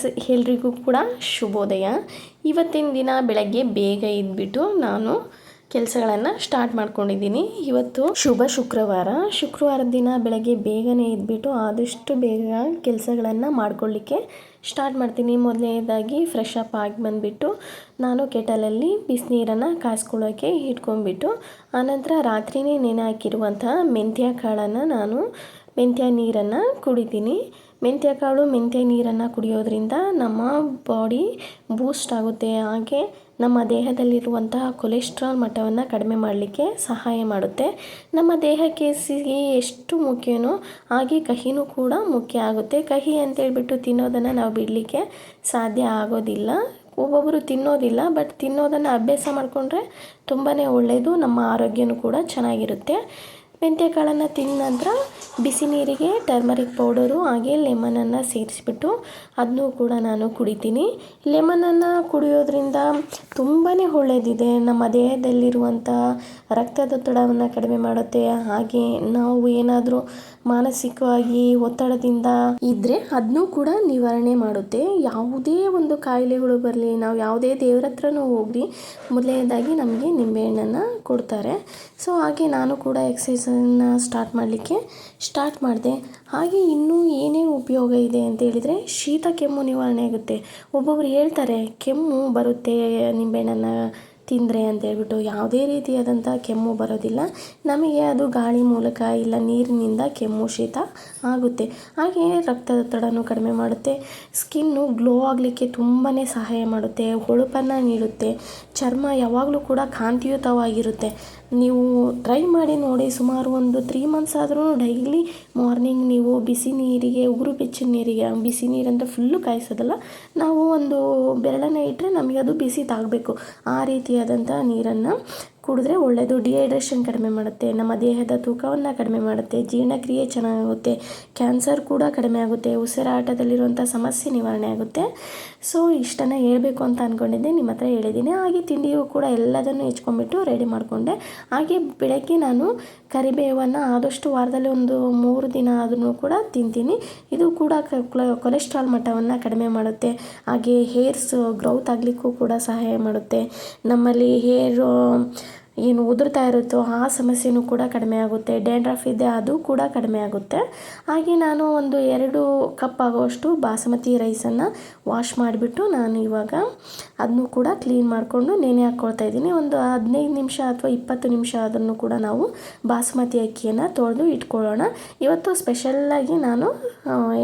Friends, ಎಲ್ರಿಗೂ ಕೂಡ ಶುಭೋದಯ. ಇವತ್ತಿನ ದಿನ ಬೆಳಗ್ಗೆ ಬೇಗ ಇದ್ಬಿಟ್ಟು ನಾನು ಕೆಲಸಗಳನ್ನು ಸ್ಟಾರ್ಟ್ ಮಾಡ್ಕೊಂಡಿದ್ದೀನಿ. ಇವತ್ತು ಶುಭ ಶುಕ್ರವಾರ. ಶುಕ್ರವಾರದ ದಿನ ಬೆಳಗ್ಗೆ ಬೇಗನೆ ಇದ್ಬಿಟ್ಟು ಆದಷ್ಟು ಬೇಗ ಕೆಲಸಗಳನ್ನು ಮಾಡ್ಕೊಳ್ಳಿಕ್ಕೆ ಸ್ಟಾರ್ಟ್ ಮಾಡ್ತೀನಿ. ಮೊದಲನೇದಾಗಿ ಫ್ರೆಶ್ ಅಪ್ ಆಗಿ ಬಂದುಬಿಟ್ಟು ನಾನು ಕೆಟಲಲ್ಲಿ ಬಿಸಿನೀರನ್ನು ಕಾಯಿಸ್ಕೊಳ್ಳೋಕ್ಕೆ ಇಟ್ಕೊಂಡ್ಬಿಟ್ಟು, ಆನಂತರ ರಾತ್ರಿನೇ ನೆನೆ ಹಾಕಿರುವಂತಹ ಮೆಂತ್ಯ ಕಾಳನ್ನು ನಾನು ಮೆಂತ್ಯ ನೀರನ್ನು ಕುಡಿತೀನಿ. ಮೆಂತ್ಯ ಕಾಳು, ಮೆಂತ್ಯ ನೀರನ್ನು ಕುಡಿಯೋದ್ರಿಂದ ನಮ್ಮ ಬಾಡಿ ಬೂಸ್ಟ್ ಆಗುತ್ತೆ. ಹಾಗೆ ನಮ್ಮ ದೇಹದಲ್ಲಿರುವಂತಹ ಕೊಲೆಸ್ಟ್ರಾಲ್ ಮಟ್ಟವನ್ನು ಕಡಿಮೆ ಮಾಡಲಿಕ್ಕೆ ಸಹಾಯ ಮಾಡುತ್ತೆ. ನಮ್ಮ ದೇಹಕ್ಕೆ ಸಿಹಿ ಎಷ್ಟು ಮುಖ್ಯನೋ ಹಾಗೆ ಕಹಿನೂ ಕೂಡ ಮುಖ್ಯ ಆಗುತ್ತೆ. ಕಹಿ ಅಂತೇಳ್ಬಿಟ್ಟು ತಿನ್ನೋದನ್ನು ನಾವು ಬಿಡಲಿಕ್ಕೆ ಸಾಧ್ಯ ಆಗೋದಿಲ್ಲ. ಒಬ್ಬೊಬ್ಬರು ತಿನ್ನೋದಿಲ್ಲ ಬಟ್ ತಿನ್ನೋದನ್ನು ಅಭ್ಯಾಸ ಮಾಡಿಕೊಂಡ್ರೆ ತುಂಬಾ ಒಳ್ಳೆಯದು ನಮ್ಮ ಆರೋಗ್ಯನೂ ಕೂಡ ಚೆನ್ನಾಗಿರುತ್ತೆ. ಮೆಂತ್ಯಕಾಳನ್ನು ತಿಂದ ನಂತರ ಬಿಸಿ ನೀರಿಗೆ ಟರ್ಮರಿಕ್ ಪೌಡರು ಹಾಗೆ ಲೆಮನನ್ನು ಸೇರಿಸ್ಬಿಟ್ಟು ಅದನ್ನು ಕೂಡ ನಾನು ಕುಡಿತೀನಿ. ಲೆಮನನ್ನು ಕುಡಿಯೋದ್ರಿಂದ ತುಂಬಾ ಒಳ್ಳೆಯದಿದೆ ನಮ್ಮ ದೇಹದಲ್ಲಿರುವಂಥ ರಕ್ತದೊತ್ತಡವನ್ನು ಕಡಿಮೆ ಮಾಡುತ್ತೆ. ಹಾಗೆ ನಾವು ಏನಾದರೂ ಮಾನಸಿಕವಾಗಿ ಒತ್ತಡದಿಂದ ಇದ್ರೆ ಅದನ್ನೂ ಕೂಡ ನಿವಾರಣೆ ಮಾಡುತ್ತೆ. ಯಾವುದೇ ಒಂದು ಕಾಯಿಲೆಗಳು ಬರಲಿ, ನಾವು ಯಾವುದೇ ದೇವ್ರ ಹತ್ರನೂ ಹೋಗಿ ಮೊದಲನೇದಾಗಿ ನಮಗೆ ನಿಂಬೆಹಣ್ಣನ್ನು ಕೊಡ್ತಾರೆ. ಸೊ, ಹಾಗೆ ನಾನು ಕೂಡ ಎಕ್ಸಸೈಸನ್ನು ಸ್ಟಾರ್ಟ್ ಮಾಡಲಿಕ್ಕೆ ಸ್ಟಾರ್ಟ್ ಮಾಡಿದೆ. ಹಾಗೆ ಇನ್ನೂ ಏನೇ ಉಪಯೋಗ ಇದೆ ಅಂತ ಹೇಳಿದರೆ ಶೀತ ಕೆಮ್ಮು ನಿವಾರಣೆ ಆಗುತ್ತೆ. ಒಬ್ಬೊಬ್ರು ಹೇಳ್ತಾರೆ, ಕೆಮ್ಮು ಬರುತ್ತೆ ನಿಂಬೆಹಣ್ಣನ್ನು ತಿಂದರೆ ಅಂತ ಹೇಳ್ಬಿಟ್ಟು ಯಾವುದೇ ರೀತಿಯಾದಂಥ ಕೆಮ್ಮು ಬರೋದಿಲ್ಲ. ನಮಗೆ ಅದು ಗಾಳಿ ಮೂಲಕ ಇಲ್ಲ ನೀರಿನಿಂದ ಕೆಮ್ಮು ಶೀತ ಆಗುತ್ತೆ. ಹಾಗೆ ರಕ್ತದೊತ್ತಡನೂ ಕಡಿಮೆ ಮಾಡುತ್ತೆ. ಸ್ಕಿನ್ನು ಗ್ಲೋ ಆಗಲಿಕ್ಕೆ ತುಂಬಾ ಸಹಾಯ ಮಾಡುತ್ತೆ, ಹೊಳಪನ್ನು ನೀಡುತ್ತೆ, ಚರ್ಮ ಯಾವಾಗಲೂ ಕೂಡ ಕಾಂತಿಯುತವಾಗಿರುತ್ತೆ. ನೀವು ಟ್ರೈ ಮಾಡಿ ನೋಡಿ ಸುಮಾರು ಒಂದು ತ್ರೀ ಮಂತ್ಸ್ ಆದರೂ ಡೈಲಿ ಮಾರ್ನಿಂಗ್ ನೀವು ಬಿಸಿ ನೀರಿಗೆ, ಉಗುರು ಬೆಚ್ಚಿನ ನೀರಿಗೆ ಬಿಸಿ ನೀರಂದರೆ ಫುಲ್ಲು ಕಾಯಿಸೋದಲ್ಲ, ನಾವು ಒಂದು ಬೆರಳನ್ನು ಇಟ್ಟರೆ ನಮಗೆ ಅದು ಬಿಸಿ ತಾಗಬೇಕು. ಆ ರೀತಿಯಾದಂಥ ನೀರನ್ನು ಕುಡಿದ್ರೆ ಒಳ್ಳೆಯದು. ಡಿಹೈಡ್ರೇಷನ್ ಕಡಿಮೆ ಮಾಡುತ್ತೆ, ನಮ್ಮ ದೇಹದ ತೂಕವನ್ನು ಕಡಿಮೆ ಮಾಡುತ್ತೆ, ಜೀರ್ಣಕ್ರಿಯೆ ಚೆನ್ನಾಗುತ್ತೆ ಕ್ಯಾನ್ಸರ್ ಕೂಡ ಕಡಿಮೆ ಆಗುತ್ತೆ ಉಸಿರಾಟದಲ್ಲಿರುವಂಥ ಸಮಸ್ಯೆ ನಿವಾರಣೆ ಆಗುತ್ತೆ. ಸೊ ಇಷ್ಟನ್ನು ಹೇಳಬೇಕು ಅಂತ ಅಂದ್ಕೊಂಡಿದ್ದೆ ನಿಮ್ಮ ಹತ್ರ ಹೇಳಿದ್ದೀನಿ ಹಾಗೆ ತಿಂಡಿಯೂ ಕೂಡ ಎಲ್ಲದನ್ನು ಹೆಚ್ಕೊಂಡ್ಬಿಟ್ಟು ರೆಡಿ ಮಾಡಿಕೊಂಡೆ. ಹಾಗೆ ಬೆಳಗ್ಗೆ ನಾನು ಕರಿಬೇವನ್ನು ಆದಷ್ಟು ವಾರದಲ್ಲಿ ಒಂದು ಮೂರು ದಿನ ಆದ್ರೂ ಕೂಡ ತಿಂತೀನಿ. ಇದು ಕೂಡ ಕೊಲೆಸ್ಟ್ರಾಲ್ ಮಟ್ಟವನ್ನು ಕಡಿಮೆ ಮಾಡುತ್ತೆ. ಹಾಗೆ ಹೇರ್ಸ್ ಗ್ರೌತ್ ಆಗಲಿಕ್ಕೂ ಕೂಡ ಸಹಾಯ ಮಾಡುತ್ತೆ. ನಮ್ಮಲ್ಲಿ ಹೇರು ಏನು ಉದುರ್ತಾ ಇರುತ್ತೋ ಆ ಸಮಸ್ಯೆನೂ ಕೂಡ ಕಡಿಮೆ ಆಗುತ್ತೆ. ಡ್ಯಾಂಡ್ರಫ್ ಇದೆ, ಅದು ಕೂಡ ಕಡಿಮೆ ಆಗುತ್ತೆ. ಹಾಗೆ ನಾನು ಒಂದು ಎರಡು ಕಪ್ ಆಗುವಷ್ಟು ಬಾಸುಮತಿ ರೈಸನ್ನು ವಾಶ್ ಮಾಡಿಬಿಟ್ಟು ನಾನು ಇವಾಗ ಅದನ್ನು ಕೂಡ ಕ್ಲೀನ್ ಮಾಡಿಕೊಂಡು ನೆನೆ ಹಾಕ್ಕೊಳ್ತಾ ಇದ್ದೀನಿ. ಒಂದು ಹದಿನೈದು ನಿಮಿಷ ಅಥವಾ ಇಪ್ಪತ್ತು ನಿಮಿಷ ಅದನ್ನು ಕೂಡ ನಾವು ಬಾಸುಮತಿ ಅಕ್ಕಿಯನ್ನು ತೊಳೆದು ಇಟ್ಕೊಳ್ಳೋಣ. ಇವತ್ತು ಸ್ಪೆಷಲ್ಲಾಗಿ ನಾನು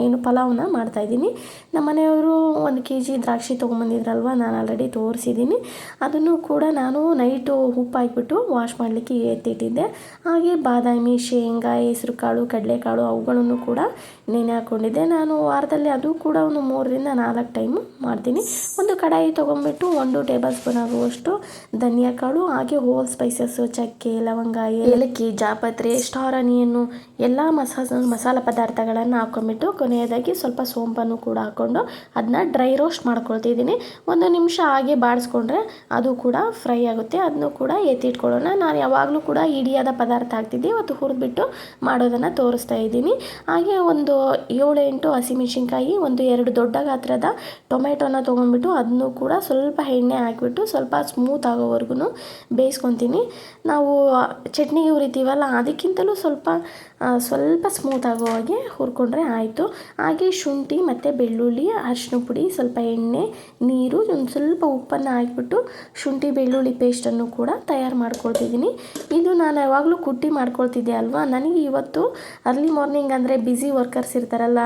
ಏನು ಪಲಾವನ್ನ ಮಾಡ್ತಾಯಿದ್ದೀನಿ ನಮ್ಮ ಮನೆಯವರು ಒಂದು ಕೆ ಜಿ ದ್ರಾಕ್ಷಿ ತೊಗೊಂಬಂದಿದ್ರಲ್ವ, ನಾನು ಆಲ್ರೆಡಿ ತೋರಿಸಿದ್ದೀನಿ. ಅದನ್ನು ಕೂಡ ನಾನು ನೈಟು ಉಪ್ಪು ಹಾಕ್ಬಿಟ್ಟು ವಾಶ್ ಮಾಡಲಿಕ್ಕೆ ಎತ್ತಿಟ್ಟಿದ್ದೆ. ಹಾಗೆ ಬಾದಾಮಿ, ಶೇಂಗಾ, ಹೆಸರುಕಾಳು, ಕಡಲೆಕಾಳು ಅವುಗಳನ್ನು ಕೂಡ ನೆನೆ ಹಾಕ್ಕೊಂಡಿದ್ದೆ ನಾನು ವಾರದಲ್ಲಿ ಅದು ಕೂಡ ಒಂದು ಮೂರರಿಂದ ನಾಲ್ಕು ಟೈಮು ಮಾಡ್ತೀನಿ. ಒಂದು ಕಡಾಯಿ ತೊಗೊಂಬಿಟ್ಟು ಒಂದು ಟೇಬಲ್ ಸ್ಪೂನ್ ಆಗುವಷ್ಟು ಧನಿಯಾ ಕಾಳು ಹಾಗೆ ಹೋಲ್ ಸ್ಪೈಸಸ್ಸು ಚಕ್ಕೆ, ಲವಂಗ, ಏಲಕ್ಕಿ, ಜಾಪತ್ರೆ ಸ್ಟಾರ್ ಅನಿಯನ್ನು ಎಲ್ಲ ಮಸಾಲ ಮಸಾಲೆ ಪದಾರ್ಥಗಳನ್ನು ಹಾಕೊಂಡ್ಬಿಟ್ಟು ಕೊನೆಯದಾಗಿ ಸ್ವಲ್ಪ ಸೋಂಪನ್ನು ಕೂಡ ಹಾಕ್ಕೊಂಡು ಅದನ್ನ ಡ್ರೈ ರೋಸ್ಟ್ ಮಾಡ್ಕೊಳ್ತಿದ್ದೀನಿ. ಒಂದು ನಿಮಿಷ ಹಾಗೆ ಬಾಡಿಸ್ಕೊಂಡ್ರೆ ಅದು ಕೂಡ ಫ್ರೈ ಆಗುತ್ತೆ. ಅದನ್ನು ಕೂಡ ಎತ್ತಿಟ್ಕೊಳ್ಳೋಣ ನಾನು ಯಾವಾಗಲೂ ಕೂಡ ಇಡಿಯಾದ ಪದಾರ್ಥ ಹಾಕ್ತಿದ್ದೆ ಇವತ್ತು ಹುರಿದ್ಬಿಟ್ಟು ಮಾಡೋದನ್ನು ತೋರಿಸ್ತಾ ಇದ್ದೀನಿ. ಹಾಗೆ ಒಂದು ಏಳು ಎಂಟು ಹಸಿಮೆಣ್ಸಿನ್ಕಾಯಿ, ಒಂದು ಎರಡು ದೊಡ್ಡ ಗಾತ್ರದ ಟೊಮೆಟೊನ ತೊಗೊಂಡ್ಬಿಟ್ಟು ಅದನ್ನು ಕೂಡ ಸ್ವಲ್ಪ ಎಣ್ಣೆ ಹಾಕಿಬಿಟ್ಟು ಸ್ವಲ್ಪ ಸ್ಮೂತ್ ಆಗೋವರೆಗೂ ಬೇಯಿಸ್ಕೊತೀನಿ. ನಾವು ಚಟ್ನಿಗೆ ಹುರಿತೀವಲ್ಲ ಅದಕ್ಕಿಂತಲೂ ಸ್ವಲ್ಪ ಸ್ವಲ್ಪ ಸ್ಮೂತ್ ಆಗೋ ಹಾಗೆ ಹುರ್ಕೊಂಡ್ರೆ ಆಯಿತು. ಹಾಗೆ ಶುಂಠಿ ಮತ್ತು ಬೆಳ್ಳುಳ್ಳಿ ಅರಿಶಿನ ಪುಡಿ, ಸ್ವಲ್ಪ ಎಣ್ಣೆ, ನೀರು, ಒಂದು ಸ್ವಲ್ಪ ಉಪ್ಪನ್ನು ಹಾಕಿಬಿಟ್ಟು ಶುಂಠಿ, ಬೆಳ್ಳುಳ್ಳಿ ಪೇಸ್ಟನ್ನು ಕೂಡ ತಯಾರು ಮಾಡ್ಕೊಳ್ತಿದ್ದೀನಿ. ಇದು ನಾನು ಯಾವಾಗಲೂ ಕುಟ್ಟಿ ಮಾಡ್ಕೊಳ್ತಿದ್ದೆ ಅಲ್ವಾ? ನನಗೆ ಇವತ್ತು ಅರ್ಲಿ ಮಾರ್ನಿಂಗ್ ಅಂದರೆ ಬ್ಯುಸಿ ವರ್ಕರ್ಸ್ ಇರ್ತಾರಲ್ಲ,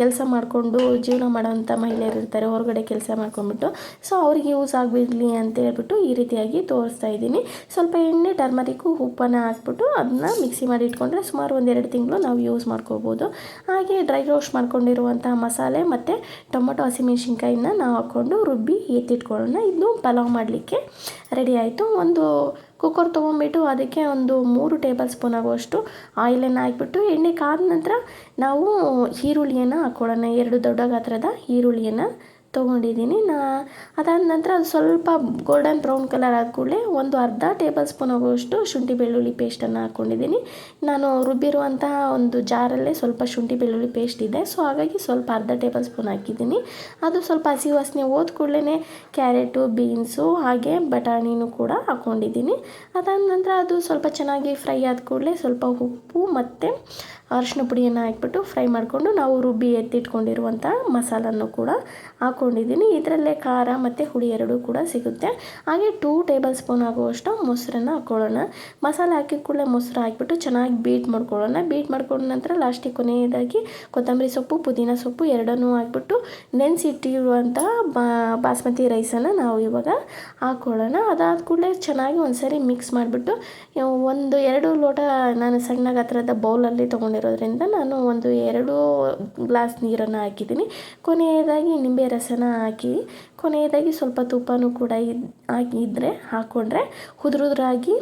ಕೆಲಸ ಮಾಡಿಕೊಂಡು ಜೀವನ ಮಾಡೋವಂಥ ಮಹಿಳೆಯರು ಇರ್ತಾರೆ, ಹೊರಗಡೆ ಕೆಲಸ ಮಾಡ್ಕೊಂಡ್ಬಿಟ್ಟು. ಸೊ ಅವ್ರಿಗೆ ಯೂಸ್ ಆಗಿಬಿಡಲಿ ಅಂತ ಹೇಳ್ಬಿಟ್ಟು ಈ ರೀತಿಯಾಗಿ ತೋರಿಸ್ತಾ ಇದ್ದೀನಿ. ಸ್ವಲ್ಪ ಎಣ್ಣೆ ಟರ್ಮರಿಕ್ಕು ಉಪ್ಪನ್ನು ಹಾಕ್ಬಿಟ್ಟು ಅದನ್ನ ಮಿಕ್ಸಿ ಮಾಡಿ ಇಟ್ಕೊಂಡ್ರೆ ಸುಮಾರು ಒಂದೆರಡು ತಿಂಗಳು ನಾವು ಯೂಸ್ ಮಾಡ್ಕೋಬೋದು. ಹಾಗೆ ಡ್ರೈ ರೋಸ್ಟ್ ಮಾಡ್ಕೊಂಡಿರುವಂಥ ಮಸಾಲೆ ಮತ್ತು ಟೊಮೊಟೊ, ಹಸಿಮೆಣ್ಸಿನ್ಕಾಯಿನ ನಾವು ಹಾಕ್ಕೊಂಡು ರುಬ್ಬಿ ಎತ್ತಿಟ್ಕೊಳ್ಳೋಣ. ಇದು ಪಲಾವ್ ಮಾಡಲಿಕ್ಕೆ ರೆಡಿ ಆಯಿತು. ಒಂದು ಕುಕ್ಕರ್ ತೊಗೊಂಬಿಟ್ಟು ಅದಕ್ಕೆ ಒಂದು ಮೂರು ಟೇಬಲ್ ಸ್ಪೂನ್ ಆಗುವಷ್ಟು ಆಯಿಲನ್ನು ಹಾಕ್ಬಿಟ್ಟು ಎಣ್ಣೆ ಕಾದ ನಂತರ ನಾವು ಈರುಳ್ಳಿಯನ್ನು ಹಾಕ್ಕೊಳ್ಳೋಣ. ಎರಡು ದೊಡ್ಡ ಗಾತ್ರದ ಈರುಳ್ಳಿಯನ್ನು ತೊಗೊಂಡಿದ್ದೀನಿ. ನಾ ಅದಾದ ನಂತರ ಅದು ಸ್ವಲ್ಪ ಗೋಲ್ಡನ್ ಬ್ರೌನ್ ಕಲರ್ ಆದ ಕೂಡಲೇ ಒಂದು ಅರ್ಧ ಟೇಬಲ್ ಸ್ಪೂನ್ ಆಗುವಷ್ಟು ಶುಂಠಿ ಬೆಳ್ಳುಳ್ಳಿ ಪೇಸ್ಟನ್ನು ಹಾಕ್ಕೊಂಡಿದ್ದೀನಿ ನಾನು ರುಬ್ಬಿರುವಂತಹ ಒಂದು ಜಾರಲ್ಲೇ ಸ್ವಲ್ಪ ಶುಂಠಿ ಬೆಳ್ಳುಳ್ಳಿ ಪೇಸ್ಟ್ ಇದೆ. ಸೊ ಹಾಗಾಗಿ ಸ್ವಲ್ಪ ಅರ್ಧ ಟೇಬಲ್ ಸ್ಪೂನ್ ಹಾಕಿದ್ದೀನಿ. ಅದು ಸ್ವಲ್ಪ ಹಸಿ ವಾಸನೆ ಹೋದ ಕೂಡಲೇ ಕ್ಯಾರೆಟು ಬೀನ್ಸು ಹಾಗೆ ಬಟಾಣಿನೂ ಕೂಡ ಹಾಕ್ಕೊಂಡಿದ್ದೀನಿ ಅದಾದ ನಂತರ ಅದು ಸ್ವಲ್ಪ ಚೆನ್ನಾಗಿ ಫ್ರೈ ಆದ ಕೂಡಲೇ ಸ್ವಲ್ಪ ಉಪ್ಪು ಮತ್ತು ಅರಶಿನ ಪುಡಿಯನ್ನು ಹಾಕ್ಬಿಟ್ಟು ಫ್ರೈ ಮಾಡಿಕೊಂಡು ನಾವು ರುಬ್ಬಿ ಎತ್ತಿಟ್ಕೊಂಡಿರುವಂಥ ಮಸಾಲನ್ನು ಕೂಡ ಹಾಕ್ಕೊಂಡಿದ್ದೀನಿ ಇದರಲ್ಲೇ ಖಾರ ಮತ್ತು ಹುಳಿ ಎರಡೂ ಕೂಡ ಸಿಗುತ್ತೆ. ಹಾಗೆ ಟೂ ಟೇಬಲ್ ಸ್ಪೂನ್ ಆಗುವಷ್ಟು ಮೊಸರನ್ನು ಹಾಕ್ಕೊಳ್ಳೋಣ ಮಸಾಲೆ ಹಾಕಿ ಕೂಡಲೇ ಮೊಸರು ಹಾಕಿಬಿಟ್ಟು ಚೆನ್ನಾಗಿ ಬೀಟ್ ಮಾಡ್ಕೊಳ್ಳೋಣ. ಬೀಟ್ ಮಾಡ್ಕೊಂಡ ನಂತರ ಲಾಸ್ಟಿಗೆ ಕೊನೆಯದಾಗಿ ಕೊತ್ತಂಬರಿ ಸೊಪ್ಪು, ಪುದೀನ ಸೊಪ್ಪು ಎರಡನ್ನೂ ಹಾಕ್ಬಿಟ್ಟು ನೆನೆಸಿಟ್ಟಿರುವಂತಹ ಬಾಸ್ಮತಿ ರೈಸನ್ನು ನಾವು ಇವಾಗ ಹಾಕ್ಕೊಳ್ಳೋಣ ಅದಾದ ಕೂಡಲೇ ಚೆನ್ನಾಗಿ ಒಂದ್ಸರಿ ಮಿಕ್ಸ್ ಮಾಡಿಬಿಟ್ಟು ಒಂದು ಎರಡು ಲೋಟ ನಾನು ಸಣ್ಣ ಗಾತ್ರದ ಬೌಲಲ್ಲಿ ತೊಗೊಂಡಿರೋದ್ರಿಂದ ನಾನು ಒಂದು ಎರಡು ಗ್ಲಾಸ್ ನೀರನ್ನು ಹಾಕಿದ್ದೀನಿ. ಕೊನೆಯದಾಗಿ ನಿಂಬೆ ರಸನ ಹಾಕಿ ಕೊನೆಯದಾಗಿ ಸ್ವಲ್ಪ ತುಪ್ಪನೂ ಕೂಡ ಇದ್ ಹಾಕಿದ್ರೆ ಹಾಕ್ಕೊಂಡ್ರೆ ಉದುರುದ್ರಾಗಿ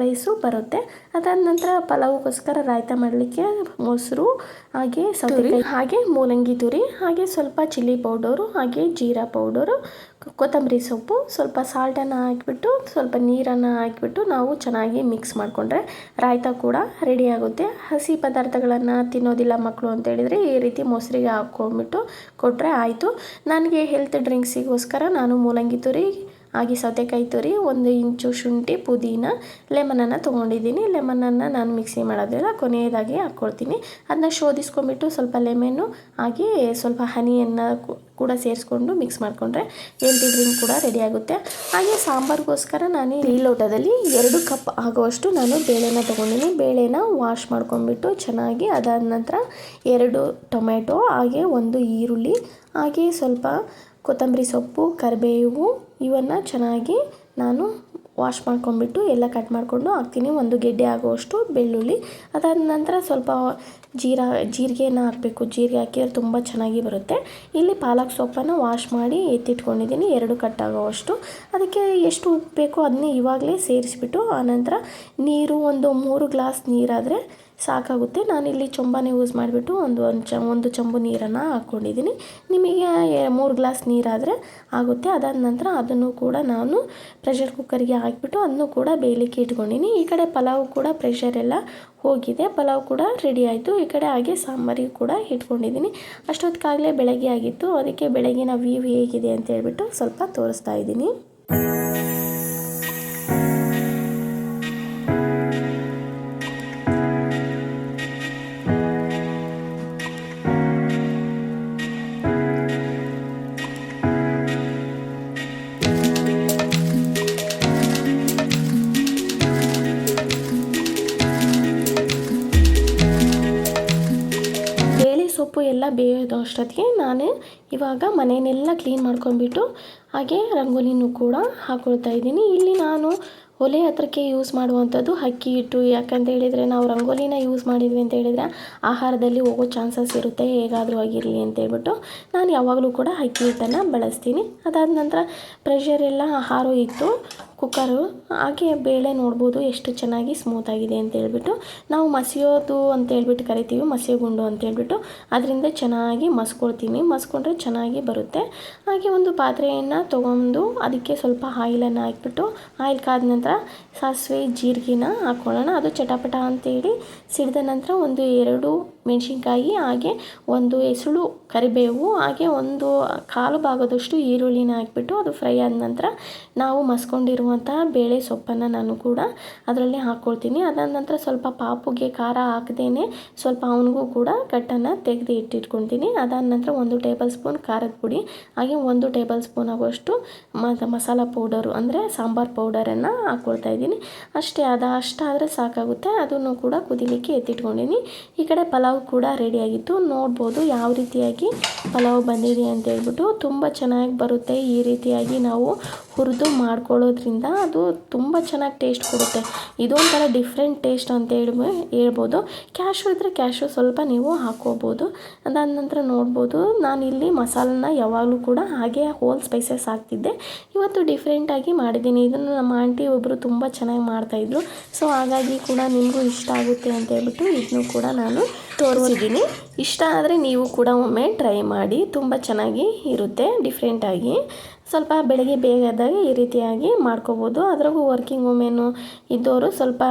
ರೈಸು ಬರುತ್ತೆ. ಅದಾದ ನಂತರ ಪಲಾವ್ಗೋಸ್ಕರ ರಾಯ್ತ ಮಾಡಲಿಕ್ಕೆ ಮೊಸರು ಹಾಗೆ ಸೌತೆಕಾಯಿ ಹಾಗೆ ಮೂಲಂಗಿ ತುರಿ ಹಾಗೆ ಸ್ವಲ್ಪ ಚಿಲ್ಲಿ ಪೌಡರು ಹಾಗೆ ಜೀರಾ ಪೌಡರು ಕೊತ್ತಂಬರಿ ಸೊಪ್ಪು, ಸ್ವಲ್ಪ ಸಾಲ್ಟನ್ನು ಹಾಕಿಬಿಟ್ಟು, ಸ್ವಲ್ಪ ನೀರನ್ನು ಹಾಕಿಬಿಟ್ಟು ನಾವು ಚೆನ್ನಾಗಿ ಮಿಕ್ಸ್ ಮಾಡಿಕೊಂಡ್ರೆ ರಾಯ್ತ ಕೂಡ ರೆಡಿ ಆಗುತ್ತೆ. ಹಸಿ ಪದಾರ್ಥಗಳನ್ನು ತಿನ್ನೋದಿಲ್ಲ ಮಕ್ಕಳು ಅಂತ ಹೇಳಿದರೆ ಈ ರೀತಿ ಮೊಸರಿಗೆ ಹಾಕ್ಕೊಂಬಿಟ್ಟು ಕೊಟ್ಟರೆ ಆಯಿತು. ನನಗೆ ಹೆಲ್ತ್ ಡ್ರಿಂಕ್ಸಿಗೋಸ್ಕರ ನಾನು ಮೂಲಂಗಿ ತುರಿ ಹಾಗೆ ಸೌತೆಕಾಯಿ ತುರಿ, ಒಂದು ಇಂಚು ಶುಂಠಿ, ಪುದೀನ, ಲೆಮನನ್ನು ತೊಗೊಂಡಿದ್ದೀನಿ. ಲೆಮನನ್ನು ನಾನು ಮಿಕ್ಸಿ ಮಾಡೋದಿಲ್ಲ ಕೊನೆಯದಾಗಿ ಹಾಕ್ಕೊಳ್ತೀನಿ ಅದನ್ನ ಶೋಧಿಸ್ಕೊಂಬಿಟ್ಟು ಸ್ವಲ್ಪ ಲೆಮೆನು ಹಾಗೆ ಸ್ವಲ್ಪ ಹನಿಯನ್ನು ಕೂಡ ಸೇರಿಸ್ಕೊಂಡು ಮಿಕ್ಸ್ ಮಾಡಿಕೊಂಡ್ರೆ ಹೆಲ್ತಿ ಡ್ರಿಂಕ್ ಕೂಡ ರೆಡಿ ಆಗುತ್ತೆ. ಹಾಗೆ ಸಾಂಬಾರಿಗೋಸ್ಕರ ನಾನು ಈ ಲೋಟದಲ್ಲಿ ಎರಡು ಕಪ್ ಆಗುವಷ್ಟು ನಾನು ಬೇಳೆನ ತೊಗೊಂಡಿನಿ. ಬೇಳೆನ ವಾಶ್ ಮಾಡ್ಕೊಂಡ್ಬಿಟ್ಟು ಚೆನ್ನಾಗಿ ಅದಾದ ನಂತರ ಎರಡು ಟೊಮೆಟೊ ಹಾಗೆ ಒಂದು ಈರುಳ್ಳಿ, ಹಾಗೆ ಸ್ವಲ್ಪ ಕೊತ್ತಂಬರಿ ಸೊಪ್ಪು, ಕರಿಬೇವು ಇವನ್ನು ಚೆನ್ನಾಗಿ ನಾನು ವಾಶ್ ಮಾಡ್ಕೊಂಡ್ಬಿಟ್ಟು ಎಲ್ಲ ಕಟ್ ಮಾಡಿಕೊಂಡು ಹಾಕ್ತೀನಿ. ಒಂದು ಗೆಡ್ಡೆ ಆಗುವಷ್ಟು ಬೆಳ್ಳುಳ್ಳಿ. ಅದಾದ ನಂತರ ಸ್ವಲ್ಪ ಜೀರಾ, ಜೀರಿಗೆನ ಹಾಕಬೇಕು. ಜೀರಿಗೆ ಹಾಕಿದ್ರೆ ತುಂಬ ಚೆನ್ನಾಗಿ ಬರುತ್ತೆ. ಇಲ್ಲಿ ಪಾಲಕ್ ಸೊಪ್ಪನ್ನು ವಾಶ್ ಮಾಡಿ ಎತ್ತಿಟ್ಕೊಂಡಿದ್ದೀನಿ. ಎರಡು ಕಟ್ ಆಗೋವಷ್ಟು. ಅದಕ್ಕೆ ಎಷ್ಟು ಉಪ್ಪು ಬೇಕೋ ಅದನ್ನೇ ಇವಾಗಲೇ ಸೇರಿಸ್ಬಿಟ್ಟು ಆನಂತರ ನೀರು ಒಂದು ಮೂರು ಗ್ಲಾಸ್ ನೀರಾದರೆ ಸಾಕಾಗುತ್ತೆ. ನಾನಿಲ್ಲಿ ಚೊಂಬಾನ ಯೂಸ್ ಮಾಡಿಬಿಟ್ಟು ಒಂದು ಒಂದು ಚ, ಒಂದು ಚಂಬು ನೀರನ್ನು ಹಾಕ್ಕೊಂಡಿದ್ದೀನಿ. ನಿಮಗೆ ಮೂರು ಗ್ಲಾಸ್ ನೀರಾದರೆ ಆಗುತ್ತೆ. ಅದಾದ ನಂತರ ಅದನ್ನು ಕೂಡ ನಾನು ಪ್ರೆಷರ್ ಕುಕ್ಕರ್ಗೆ ಹಾಕಿಬಿಟ್ಟು ಅದನ್ನು ಕೂಡ ಬೇಯಲಿಕ್ಕೆ ಇಟ್ಕೊಂಡಿನಿ. ಈ ಕಡೆ ಪಲಾವ್ ಕೂಡ ಪ್ರೆಷರ್ ಎಲ್ಲ ಹೋಗಿದೆ. ಪಲಾವ್ ಕೂಡ ರೆಡಿ ಆಯಿತು. ಈ ಕಡೆ ಹಾಗೆ ಸಾಂಬಾರಿಗೆ ಕೂಡ ಇಟ್ಕೊಂಡಿದ್ದೀನಿ ಅಷ್ಟೊತ್ತಿಗಾಗಲೇ ಬೆಳಗ್ಗೆ ಆಗಿತ್ತು. ಅದಕ್ಕೆ ಬೆಳಗಿನ ವ್ಯೂ ಹೇಗಿದೆ ಅಂತ ಹೇಳ್ಬಿಟ್ಟು ಸ್ವಲ್ಪ ತೋರಿಸ್ತಾ ಇದ್ದೀನಿ. ಬೇಯೋದು ಅಷ್ಟೊತ್ತಿಗೆ ನಾನು ಇವಾಗ ಮನೆಯನ್ನೆಲ್ಲ ಕ್ಲೀನ್ ಮಾಡ್ಕೊಂಡ್ಬಿಟ್ಟು ಹಾಗೆ ರಂಗೋಲಿನೂ ಕೂಡ ಹಾಕ್ಕೊಳ್ತಾ ಇದ್ದೀನಿ. ಇಲ್ಲಿ ನಾನು ಒಲೆ ಹತ್ರಕ್ಕೆ ಯೂಸ್ ಮಾಡುವಂಥದ್ದು ಅಕ್ಕಿ, ಹಿಟ್ಟು, ಯಾಕಂತ ಹೇಳಿದರೆ ನಾವು ರಂಗೋಲಿನ ಯೂಸ್ ಮಾಡಿದ್ವಿ ಅಂತ ಹೇಳಿದರೆ ಆಹಾರದಲ್ಲಿ ಹೋಗೋ ಚಾನ್ಸಸ್ ಇರುತ್ತೆ, ಹೇಗಾದರೂ ಆಗಿರಲಿ ಅಂತ ಹೇಳ್ಬಿಟ್ಟು ನಾನು ಯಾವಾಗಲೂ ಕೂಡ ಅಕ್ಕಿ, ಹಿಟ್ಟನ್ನು ಬಳಸ್ತೀನಿ. ಅದಾದ ನಂತರ ಪ್ರೆಷರ್ ಎಲ್ಲ ಇತ್ತು ಕುಕ್ಕರು ಹಾಗೆ ಬೇಳೆ ನೋಡ್ಬೋದು ಎಷ್ಟು ಚೆನ್ನಾಗಿ ಸ್ಮೂತಾಗಿದೆ ಅಂತ ಹೇಳ್ಬಿಟ್ಟು ನಾವು ಮಸಿಯೋದು ಅಂತ ಹೇಳ್ಬಿಟ್ಟು ಕರಿತೀವಿ, ಮಸಿಯೋ ಗುಂಡು ಅಂತ ಹೇಳ್ಬಿಟ್ಟು ಅದರಿಂದ ಚೆನ್ನಾಗಿ ಮಸ್ಕೊಳ್ತೀನಿ. ಮಸ್ಕೊಂಡ್ರೆ ಚೆನ್ನಾಗಿ ಬರುತ್ತೆ. ಹಾಗೆ ಒಂದು ಪಾತ್ರೆಯನ್ನು ತೊಗೊಂಡು ಅದಕ್ಕೆ ಸ್ವಲ್ಪ ಆಯಿಲನ್ನು ಹಾಕ್ಬಿಟ್ಟು, ಆಯಿಲ್ ಕಾದ ನಂತರ ಸಾಸಿವೆ ಜೀರಿಗೆನ ಹಾಕ್ಕೊಳ್ಳೋಣ ಅದು ಚಟಪಟ ಅಂತೇಳಿ ಸಿಡಿದ ನಂತರ ಒಂದು ಎರಡು ಮೆಣಸಿನ್ಕಾಯಿ, ಹಾಗೆ ಒಂದು ಎಸಳು ಕರಿಬೇವು, ಹಾಗೆ ಒಂದು ಕಾಲು ಭಾಗದಷ್ಟು ಈರುಳ್ಳಿನ ಹಾಕ್ಬಿಟ್ಟು ಅದು ಫ್ರೈ ಆದ ನಂತರ ನಾವು ಮಸ್ಕೊಂಡಿರುವಂಥ ಬೇಳೆ ಸೊಪ್ಪನ್ನು ನಾನು ಕೂಡ ಅದರಲ್ಲಿ ಹಾಕ್ಕೊಳ್ತೀನಿ. ಅದಾದ ನಂತರ ಸ್ವಲ್ಪ ಪಾಪುಗೆ ಖಾರ ಹಾಕ್ದೇನೆ ಸ್ವಲ್ಪ ಅವನಿಗೂ ಕೂಡ ಕಟ್ಟನ್ನು ತೆಗೆದು ಇಟ್ಟಿಟ್ಕೊಳ್ತೀನಿ. ಅದಾದ ನಂತರ ಒಂದು ಟೇಬಲ್ ಸ್ಪೂನ್ ಖಾರದ ಪುಡಿ, ಹಾಗೆ ಒಂದು ಟೇಬಲ್ ಸ್ಪೂನ್ ಆಗುವಷ್ಟು ಮಸಾಲ ಪೌಡರು ಅಂದರೆ ಸಾಂಬಾರು ಪೌಡರನ್ನು ಹಾಕ್ಕೊಳ್ತಾ ಇದ್ದೀನಿ. ಅಷ್ಟೇ, ಅದು ಅಷ್ಟಾದರೆ ಸಾಕಾಗುತ್ತೆ. ಅದನ್ನು ಕೂಡ ಕುದಿಲಿಕ್ಕೆ ಎತ್ತಿಟ್ಕೊಂಡಿನಿ. ಈ ಕಡೆ ಪಲಾವ್ ಕೂಡ ರೆಡಿಯಾಗಿತ್ತು ನೋಡ್ಬೋದು ಯಾವ ರೀತಿಯಾಗಿ ಪಲಾವ್ ಬಂದಿದೆ ಅಂತ ಹೇಳ್ಬಿಟ್ಟು ತುಂಬ ಚೆನ್ನಾಗಿ ಬರುತ್ತೆ. ಈ ರೀತಿಯಾಗಿ ನಾವು ಹುರಿದು ಮಾಡ್ಕೊಳ್ಳೋದ್ರಿಂದ ಅದು ತುಂಬ ಚೆನ್ನಾಗಿ ಟೇಸ್ಟ್ ಕೊಡುತ್ತೆ. ಇದೊಂಥರ ಡಿಫ್ರೆಂಟ್ ಟೇಸ್ಟ್ ಅಂತ ಹೇಳಿ ಹೇಳ್ಬೋದು. ಕ್ಯಾಶು ಇದ್ದರೆ ಕ್ಯಾಶು ಸ್ವಲ್ಪ ನೀವು ಹಾಕ್ಕೋಬೋದು. ಅದಾದ ನಂತರ ನೋಡ್ಬೋದು, ನಾನಿಲ್ಲಿ ಮಸಾಲನ್ನ ಯಾವಾಗಲೂ ಕೂಡ ಹಾಗೆ ಹೋಲ್ ಸ್ಪೈಸಸ್ ಹಾಕ್ತಿದ್ದೆ. ಇವತ್ತು ಡಿಫ್ರೆಂಟಾಗಿ ಮಾಡಿದ್ದೀನಿ. ಇದನ್ನು ನಮ್ಮ ಆಂಟಿ ಒಬ್ಬರು ತುಂಬ ಚೆನ್ನಾಗಿ ಮಾಡ್ತಾಯಿದ್ರು ಸೊ ಹಾಗಾಗಿ ಕೂಡ ನಿಮಗೂ ಇಷ್ಟ ಆಗುತ್ತೆ ಅಂತ ಹೇಳ್ಬಿಟ್ಟು ಇದನ್ನು ಕೂಡ ನಾನು ತೋರಿಸಿದ್ದೀನಿ. ಇಷ್ಟ ಆದರೆ ನೀವು ಕೂಡ ಒಮ್ಮೆ ಟ್ರೈ ಮಾಡಿ, ತುಂಬ ಚೆನ್ನಾಗಿ ಇರುತ್ತೆ ಡಿಫ್ರೆಂಟಾಗಿ ಸ್ವಲ್ಪ ಬೆಳಗ್ಗೆ ಬೇಗ ಎದ್ದಾಗ ಈ ರೀತಿಯಾಗಿ ಮಾಡ್ಕೋಬೋದು. ಅದ್ರಾಗೂ ವರ್ಕಿಂಗ್ ವುಮೆನು ಇದ್ದವರು ಸ್ವಲ್ಪ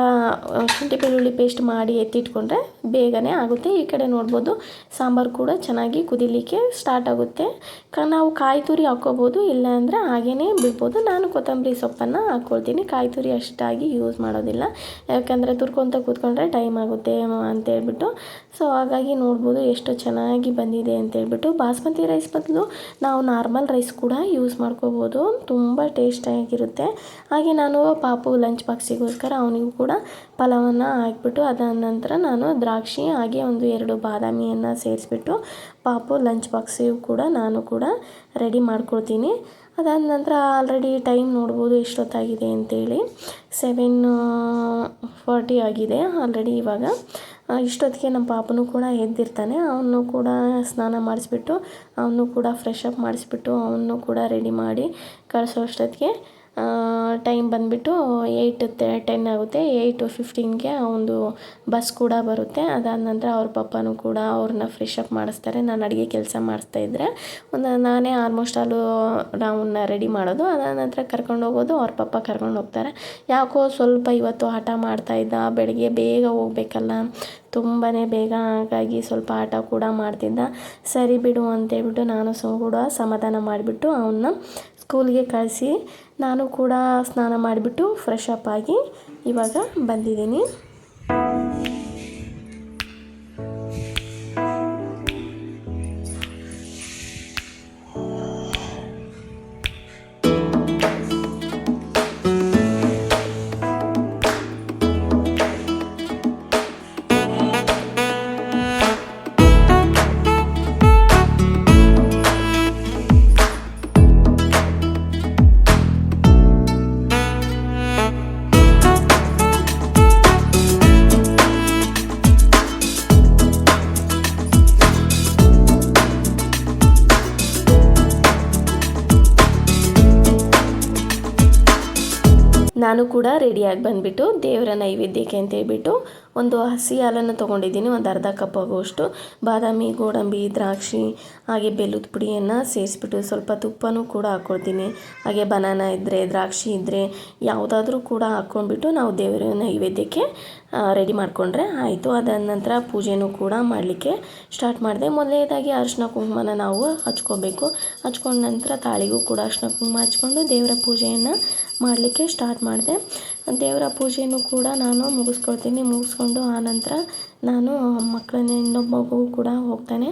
ಶುಂಠಿ ಬೆಳ್ಳುಳ್ಳಿ ಪೇಸ್ಟ್ ಮಾಡಿ ಎತ್ತಿಟ್ಕೊಂಡ್ರೆ ಬೇಗನೆ ಆಗುತ್ತೆ. ಈ ಕಡೆ ನೋಡ್ಬೋದು ಸಾಂಬಾರು ಕೂಡ ಚೆನ್ನಾಗಿ ಕುದಿಲಿಕ್ಕೆ ಸ್ಟಾರ್ಟ್ ಆಗುತ್ತೆ. ನಾವು ಕಾಯಿ ತುರಿ ಹಾಕ್ಕೋಬೋದು ಇಲ್ಲಾಂದರೆ ಹಾಗೇ ಬಿಡ್ಬೋದು. ನಾನು ಕೊತ್ತಂಬರಿ ಸೊಪ್ಪನ್ನು ಹಾಕ್ಕೊಳ್ತೀನಿ ಕಾಯಿ ತುರಿ ಅಷ್ಟಾಗಿ ಯೂಸ್ ಮಾಡೋದಿಲ್ಲ. ಯಾಕಂದರೆ ತುರ್ಕೊತ ಕೂತ್ಕೊಂಡ್ರೆ ಟೈಮ್ ಆಗುತ್ತೆ ಅಂತೇಳ್ಬಿಟ್ಟು ಸೊ ಹಾಗಾಗಿ ನೋಡ್ಬೋದು ಎಷ್ಟು ಚೆನ್ನಾಗಿ ಬಂದಿದೆ ಅಂತೇಳ್ಬಿಟ್ಟು ಬಾಸ್ಮತಿ ರೈಸ್ ಬದಲು ನಾವು ನಾರ್ಮಲ್ ರೈಸ್ ಕೂಡ ಯೂಸ್ ಮಾಡ್ಕೋಬೋದು. ತುಂಬ ಟೇಸ್ಟಾಗಿರುತ್ತೆ ಹಾಗೆ ನಾನು ಪಾಪು ಲಂಚ್ ಬಾಕ್ಸಿಗೋಸ್ಕರ ಅವನಿಗೂ ಕೂಡ ಫಲವನ್ನು ಹಾಕ್ಬಿಟ್ಟು ಅದಾದ ನಂತರ ನಾನು ದ್ರಾಕ್ಷಿ, ಹಾಗೆ ಒಂದು ಎರಡು ಬಾದಾಮಿಯನ್ನು ಸೇರಿಸ್ಬಿಟ್ಟು ಪಾಪು ಲಂಚ್ ಬಾಕ್ಸಿಗೂ ಕೂಡ ನಾನು ಕೂಡ ರೆಡಿ ಮಾಡ್ಕೊಳ್ತೀನಿ. ಅದಾದ ನಂತರ ಆಲ್ರೆಡಿ ಟೈಮ್ ನೋಡ್ಬೋದು ಎಷ್ಟೊತ್ತಾಗಿದೆ ಅಂತೇಳಿ. ಸೆವೆನ್ ಫಾರ್ಟಿ ಆಗಿದೆ ಆಲ್ರೆಡಿ ಇವಾಗ. ಇಷ್ಟೊತ್ತಿಗೆ ನಮ್ಮ ಪಾಪನೂ ಕೂಡ ಎದ್ದಿರ್ತಾನೆ. ಅವನು ಕೂಡ ಸ್ನಾನ ಮಾಡಿಸ್ಬಿಟ್ಟು, ಅವನು ಕೂಡ ಫ್ರೆಶ್ ಅಪ್ ಮಾಡಿಸ್ಬಿಟ್ಟು, ಅವನು ಕೂಡ ರೆಡಿ ಮಾಡಿ ಕಳಿಸೋ ಅಷ್ಟೊತ್ತಿಗೆ. ಟೈಮ್ ಬಂದುಬಿಟ್ಟು ಏಯ್ಟ್ ಟೆನ್ ಆಗುತ್ತೆ. ಏಯ್ಟು ಫಿಫ್ಟೀನ್ಗೆ ಒಂದು ಬಸ್ ಕೂಡ ಬರುತ್ತೆ. ಅದಾದ ನಂತರ ಅವ್ರ ಪಪ್ಪನೂ ಕೂಡ ಅವ್ರನ್ನ ಫ್ರೆಶ್ ಅಪ್ ಮಾಡಿಸ್ತಾರೆ. ನಾನು ಅಡುಗೆ ಕೆಲಸ ಮಾಡಿಸ್ತಾ ಇದ್ದರೆ ಒಂದು ನಾನೇ ಆಲ್ಮೋಸ್ಟ್ ಆಲು ರೌಂಡ್ನ ರೆಡಿ ಮಾಡೋದು. ಅದಾದ ನಂತರ ಕರ್ಕೊಂಡು ಹೋಗೋದು, ಅವ್ರ ಪಪ್ಪ ಕರ್ಕೊಂಡು ಹೋಗ್ತಾರೆ. ಯಾಕೋ ಸ್ವಲ್ಪ ಇವತ್ತು ಹಠ ಮಾಡ್ತಾಯಿದ್ದ ಬೆಳಗ್ಗೆ ಬೇಗ ಹೋಗ್ಬೇಕಲ್ಲ. ತುಂಬಾ ಬೇಗ ಹಾಗಾಗಿ ಸ್ವಲ್ಪ ಆಟ ಕೂಡ ಮಾಡ್ತಿದ್ದ. ಸರಿ ಬಿಡು ಅಂತೇಳ್ಬಿಟ್ಟು ನಾನು ಸಹ ಕೂಡ ಸಮಾಧಾನ ಮಾಡಿಬಿಟ್ಟು ಅವನ್ನ ಸ್ಕೂಲ್ಗೆ ಕಳಿಸಿ ನಾನು ಕೂಡ ಸ್ನಾನ ಮಾಡಿಬಿಟ್ಟು ಫ್ರೆಶ್ ಅಪ್ ಆಗಿ ಇವಾಗ ಬಂದಿದ್ದೀನಿ. ನಾನು ಕೂಡ ರೆಡಿಯಾಗಿ ಬಂದುಬಿಟ್ಟು ದೇವರ ನೈವೇದ್ಯಕ್ಕೆ ಅಂತ ಹೇಳ್ಬಿಟ್ಟು ಒಂದು ಹಸಿ ಹಾಲನ್ನು ತೊಗೊಂಡಿದ್ದೀನಿ, ಒಂದು ಅರ್ಧ ಕಪ್ ಆಗುವಷ್ಟು. ಬಾದಾಮಿ, ಗೋಡಂಬಿ, ದ್ರಾಕ್ಷಿ, ಹಾಗೆ ಬೆಲ್ಲದ ಪುಡಿಯನ್ನು ಸೇರಿಸ್ಬಿಟ್ಟು ಸ್ವಲ್ಪ ತುಪ್ಪನೂ ಕೂಡ ಹಾಕ್ಕೊಳ್ತೀನಿ ಹಾಗೆ ಬನಾನ ಇದ್ದರೆ ದ್ರಾಕ್ಷಿ ಇದ್ದರೆ ಯಾವುದಾದ್ರೂ ಕೂಡ ಹಾಕ್ಕೊಂಡ್ಬಿಟ್ಟು ನಾವು ದೇವರ ನೈವೇದ್ಯಕ್ಕೆ ರೆಡಿ ಮಾಡಿಕೊಂಡ್ರೆ ಆಯಿತು. ಅದಾದ ನಂತರ ಪೂಜೆನೂ ಕೂಡ ಮಾಡಲಿಕ್ಕೆ ಸ್ಟಾರ್ಟ್ ಮಾಡಿದೆ. ಮೊದಲನೇದಾಗಿ ಅರಿಶಿನ ಕುಂಕುಮನ ನಾವು ಹಚ್ಕೋಬೇಕು. ಹಚ್ಕೊಂಡ ನಂತರ ತಾಳಿಗೂ ಕೂಡ ಅರಿಶಿನ ಕುಂಕುಮ ಹಚ್ಕೊಂಡು ದೇವರ ಪೂಜೆಯನ್ನು ಮಾಡಲಿಕ್ಕೆ ಸ್ಟಾರ್ಟ್ ಮಾಡಿದೆ. ದೇವರ ಪೂಜೆಯನ್ನು ಕೂಡ ನಾನು ಮುಗಿಸ್ಕೊಳ್ತೀನಿ. ಮುಗಿಸ್ಕೊಂಡು ಆನಂತರ ನಾನು ಮಕ್ಕಳನ್ನ ಇನ್ನೊಬ್ಬ ಮಗು ಕೂಡ ಹೋಗ್ತಾನೆ.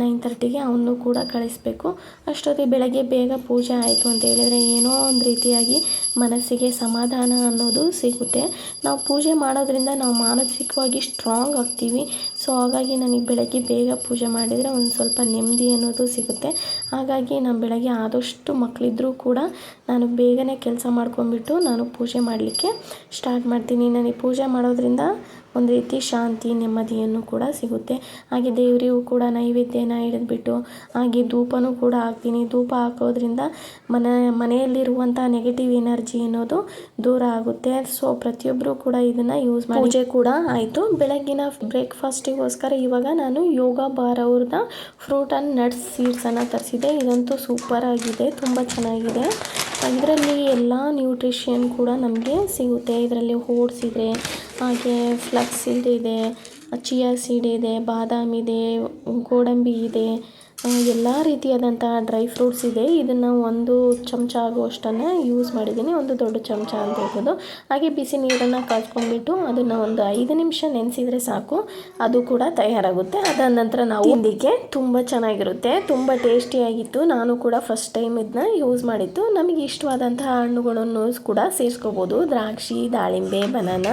ನೈನ್ ತರ್ಟಿಗೆ ಅವನು ಕೂಡ ಕಳಿಸ್ಬೇಕು. ಅಷ್ಟೊತ್ತಿಗೆ ಬೆಳಗ್ಗೆ ಬೇಗ ಪೂಜೆ ಆಯಿತು ಅಂತ ಹೇಳಿದರೆ ಏನೋ ಒಂದು ರೀತಿಯಾಗಿ ಮನಸ್ಸಿಗೆ ಸಮಾಧಾನ ಅನ್ನೋದು ಸಿಗುತ್ತೆ. ನಾವು ಪೂಜೆ ಮಾಡೋದ್ರಿಂದ ನಾವು ಮಾನಸಿಕವಾಗಿ ಸ್ಟ್ರಾಂಗ್ ಆಗ್ತೀವಿ. ಸೊ ಹಾಗಾಗಿ ನನಗೆ ಬೆಳಗ್ಗೆ ಬೇಗ ಪೂಜೆ ಮಾಡಿದರೆ ಒಂದು ಸ್ವಲ್ಪ ನೆಮ್ಮದಿ ಅನ್ನೋದು ಸಿಗುತ್ತೆ. ಹಾಗಾಗಿ ನಾನು ಬೆಳಗ್ಗೆ ಆದಷ್ಟು ಮಕ್ಕಳಿದ್ರೂ ಕೂಡ ನಾನು ಬೇಗನೆ ಕೆಲಸ ಮಾಡ್ಕೊಂಡ್ಬಿಟ್ಟು ನಾನು ಪೂಜೆ ಮಾಡಲಿಕ್ಕೆ ಸ್ಟಾರ್ಟ್ ಮಾಡ್ತೀನಿ. ನನಗೆ ಪೂಜೆ ಮಾಡೋದ್ರಿಂದ ಒಂದು ರೀತಿ ಶಾಂತಿ, ನೆಮ್ಮದಿಯನ್ನು ಕೂಡ ಸಿಗುತ್ತೆ. ಹಾಗೆ ದೇವರಿಗೂ ಕೂಡ ನೈವೇದ್ಯನ ಹಿಡಿದ್ಬಿಟ್ಟು, ಹಾಗೆ ಧೂಪನೂ ಕೂಡ ಹಾಕ್ತೀನಿ. ಧೂಪ ಹಾಕೋದ್ರಿಂದ ಮನೆ, ಮನೆಯಲ್ಲಿರುವಂಥ ನೆಗೆಟಿವ್ ಎನರ್ಜಿ ಅನ್ನೋದು ದೂರ ಆಗುತ್ತೆ. ಸೊ ಪ್ರತಿಯೊಬ್ಬರು ಕೂಡ ಇದನ್ನು ಯೂಸ್ ಮಾಡಿ. ಪೂಜೆ ಕೂಡ ಆಯಿತು. ಬೆಳಗ್ಗಿನ ಬ್ರೇಕ್ಫಾಸ್ಟಿಗೋಸ್ಕರ ಇವಾಗ ನಾನು ಯೋಗ ಬಾರ್ ಅವ್ರದ್ದ ಫ್ರೂಟ್ ಆ್ಯಂಡ್ ನಟ್ಸ್ ಸೀಡ್ಸನ್ನು ತರಿಸಿದೆ ಇದಂತೂ ಸೂಪರ್ ಆಗಿದೆ. ತುಂಬ ಚೆನ್ನಾಗಿದೆ. ಇದರಲ್ಲಿ ಎಲ್ಲ ನ್ಯೂಟ್ರಿಷನ್ ಕೂಡ ನಮಗೆ ಸಿಗುತ್ತೆ. ಇದರಲ್ಲಿ ಓಟ್ಸ್ ಹಾಗೆ ಫ್ಲಕ್ಸ್ ಸೀಡ್ ಇದೆ ಚಿಯಾ ಸೀಡ್ ಇದೆ ಬಾದಾಮಿ ಇದೆ ಗೋಡಂಬಿ ಇದೆ. ಎಲ್ಲ ರೀತಿಯಾದಂತಹ ಡ್ರೈ ಫ್ರೂಟ್ಸ್ ಇದೆ. ಇದನ್ನು ಒಂದು ಚಮಚ ಆಗುವಷ್ಟನ್ನು ಯೂಸ್ ಮಾಡಿದ್ದೀನಿ. ಒಂದು ದೊಡ್ಡ ಚಮಚ ಅಂತ ಹೇಳ್ಬೋದು. ಹಾಗೆ ಬಿಸಿ ನೀರನ್ನು ಕಾಯ್ಸ್ಕೊಂಡ್ಬಿಟ್ಟು ಅದನ್ನು ಒಂದು ಐದು ನಿಮಿಷ ನೆನೆಸಿದರೆ ಸಾಕು. ಅದು ಕೂಡ ತಯಾರಾಗುತ್ತೆ. ಅದಾದ ನಂತರ ನಾವು ಇದಕ್ಕೆ ತುಂಬ ಚೆನ್ನಾಗಿರುತ್ತೆ. ತುಂಬ ಟೇಸ್ಟಿಯಾಗಿತ್ತು ನಾನು ಕೂಡ ಫಸ್ಟ್ ಟೈಮ್ ಇದನ್ನ ಯೂಸ್ ಮಾಡಿತ್ತು ನಮಗೆ ಇಷ್ಟವಾದಂತಹ ಹಣ್ಣುಗಳನ್ನು ಕೂಡ ಸೇರಿಸ್ಕೋಬೋದು. ದ್ರಾಕ್ಷಿ, ದಾಳಿಂಬೆ, ಬನಾನ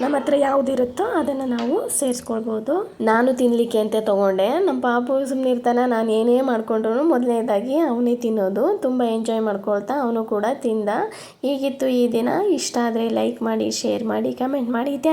ನಮ್ಮ ಹತ್ರ ಯಾವುದಿರುತ್ತೋ ಅದನ್ನು ನಾವು ಸೇರಿಸ್ಕೊಳ್ಬೋದು. ನಾನು ತಿನ್ನಲಿಕ್ಕೆ ಅಂತ ತೊಗೊಂಡೆ. ನಮ್ಮ ಪಾಪು ಸುಮ್ಮನೆ ಇರ್ತಾನೆ ನಾನು ಏನೇ ಮಾಡಿಕೊಂಡ್ರು ಮೊದಲನೇದಾಗಿ ಅವನೇ ತಿನ್ನೋದು. ತುಂಬ ಎಂಜಾಯ್ ಮಾಡ್ಕೊಳ್ತಾ ಅವನು ಕೂಡ ತಿಂದ. ಹೀಗಿತ್ತು ಈ ದಿನ. ಇಷ್ಟ ಆದರೆ ಲೈಕ್ ಮಾಡಿ ಶೇರ್ ಮಾಡಿ ಕಮೆಂಟ್ ಮಾಡಿ. ಥ್ಯಾಂಕ್